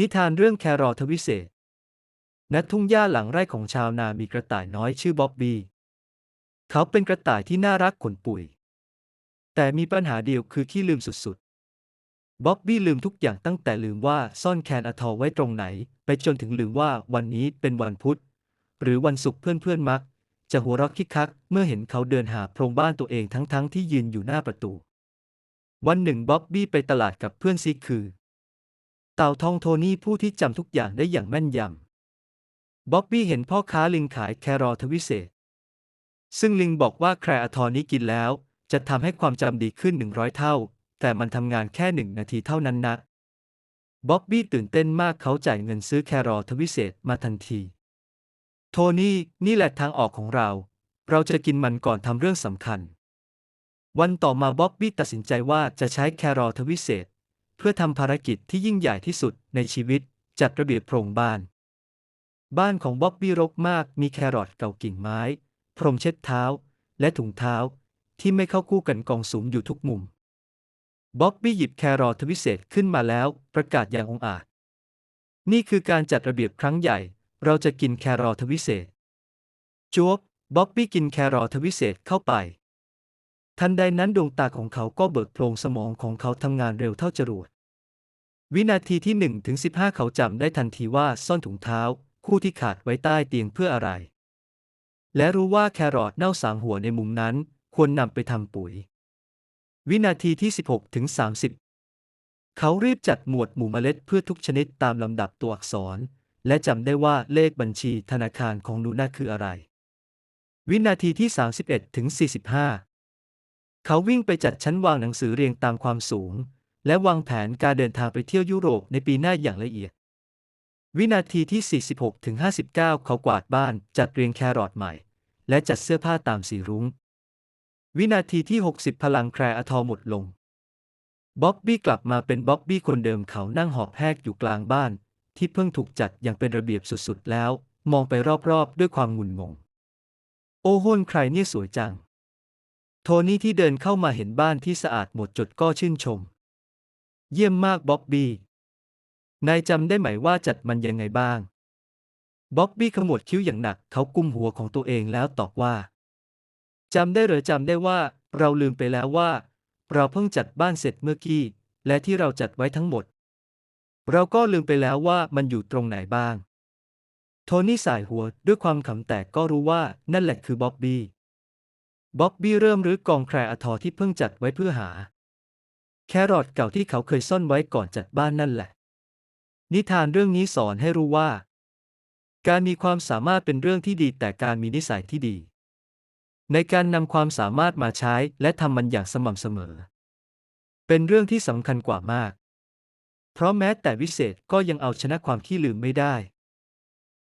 นิทานเรื่องแครอทวิเศษ ณ ทุ่งหญ้าหลังไร่ของชาวนามีกระต่ายน้อยชื่อบ๊อบบี้ เขาเป็นกระต่ายที่น่ารักขนปุ๋ย แต่มีปัญหาเดียวคือขี้ลืมสุดๆ บ๊อบบี้ลืมทุกอย่างตั้งแต่ลืมว่าซ่อนแคนอะทอไว้ตรงไหน ไปจนถึงลืมว่าวันนี้เป็นวันพุธ หรือวันศุกร์เพื่อนๆมัก จะหัวเราะคิกคัก เมื่อเห็นเขาเดินหาโพรงบ้านตัวเองทั้งๆที่ยืนอยู่หน้าประตู วันหนึ่งบ๊อบบี้ไปตลาดกับเพื่อนซีคือ เต่าทองโทนี่ผู้ที่จำทุกอย่างได้อย่างแม่นยำ บ๊อบบี้เห็นพ่อค้าลิงขายแครอทวิเศษ ซึ่งลิงบอกว่าแครอทอนี้กินแล้ว จะทำให้ความจำดีขึ้น 100 เท่า แต่มันทำงานแค่หนึ่งนาทีเท่านั้นนะบ๊อบบี้ตื่นเต้นมากเขาจ่ายเงินซื้อแครอทวิเศษมาทันที โทนี่นี่แหละทางออกของเรา เราจะกินมันก่อนทำเรื่องสำคัญ วันต่อมาบ๊อบบี้ตัดสินใจว่าจะใช้แครอทวิเศษ เพื่อทำภารกิจที่ยิ่งใหญ่ที่สุดในชีวิต จัดระเบียบโพรงบ้าน บ้านของบ๊อบบี้รกมากมีแครอทเก่ากิ่งไม้ พรมเช็ดเท้า และถุงเท้า ที่ไม่เข้าคู่กันกองสุมอยู่ทุกมุมบ๊อบบี้หยิบแครอทวิเศษขึ้นมาแล้ว ประกาศอย่างองอาจ นี่คือการจัดระเบียบครั้งใหญ่ เราจะกินแครอทวิเศษจวบบ๊อบบี้กินแครอทวิเศษเข้าไป ทันใดนั้นดวงตาของเขาก็เบิกโพรงสมองของเขาทำงานเร็วเท่าจรวด วินาทีที่1ถึง15 เขาจำได้ทันทีว่าซ่อนถุงเท้า คู่ที่ขาดไว้ใต้เตียงเพื่ออะไร และรู้ว่าแครอทเน่าสางหัวในมุมนั้น ควรนำไปทำปุ๋ย วินาทีที่ 16ถึง30 เขารีบจัดหมวดหมู่เมล็ดพืชทุกชนิดตามลำดับตัวอักษร และจำได้ว่าเลขบัญชีธนาคารของนูน่าคืออะไร วินาทีที่ 31ถึง45 เขาวิ่งไปจัดชั้นวางหนังสือเรียงตามความสูง และวางแผนการเดินทางไปเที่ยวยุโรปในปีหน้าอย่างละเอียด วินาทีที่ 46ถึง59 เขากวาดบ้านจัดเรียงแครอทใหม่ และจัดเสื้อผ้าตามสีรุง้ง วินาทีที่ 60 พลังแครอะทอหมดลงบ๊อบบี้กลับมาเป็นบ๊อบบี้คนเดิมเขานั่งหอบแหกอยู่กลางบ้าน ที่เพิ่งถูกจัดอย่างเป็นระเบียบสุดๆแล้ว มองไปรอบๆ ด้วยความงุนงง โอ้โหนใครเนี่ยสวยจัง โทนี่ที่เดินเข้ามาเห็นบ้านที่สะอาดหมดจดก็ชื่นชม เยี่ยมมากบ๊อบบี้ นายจำได้ไหมว่าจัดมันยังไงบ้าง บ๊อบบี้ขมวดคิ้วอย่างหนัก เขากุมหัวของตัวเองแล้วตอบว่าจำได้หรือจำได้ว่า เราลืมไปแล้วว่า เราเพิ่งจัดบ้านเสร็จเมื่อกี้ และที่เราจัดไว้ทั้งหมด เราก็ลืมไปแล้วว่ามันอยู่ตรงไหนบ้าง โทนี่สายหัวด้วยความขำแต่ก็รู้ว่านั่นแหละคือบ๊อบบี้ บ๊อบบี้เริ่มรื้อกองแครอทอที่เพิ่งจัดไว้เพื่อหา แครอทเก่าที่เขาเคยซ่อนไว้ก่อนจัดบ้านนั่นแหละ นิทานเรื่องนี้สอนให้รู้ว่า การมีความสามารถเป็นเรื่องที่ดีแต่การมีนิสัยที่ดี ในการนำความสามารถมาใช้และทำมันอย่างสม่ำเสมอ เป็นเรื่องที่สำคัญกว่ามาก เพราะแม้แต่วิเศษก็ยังเอาชนะความขี้ลืมไม่ได้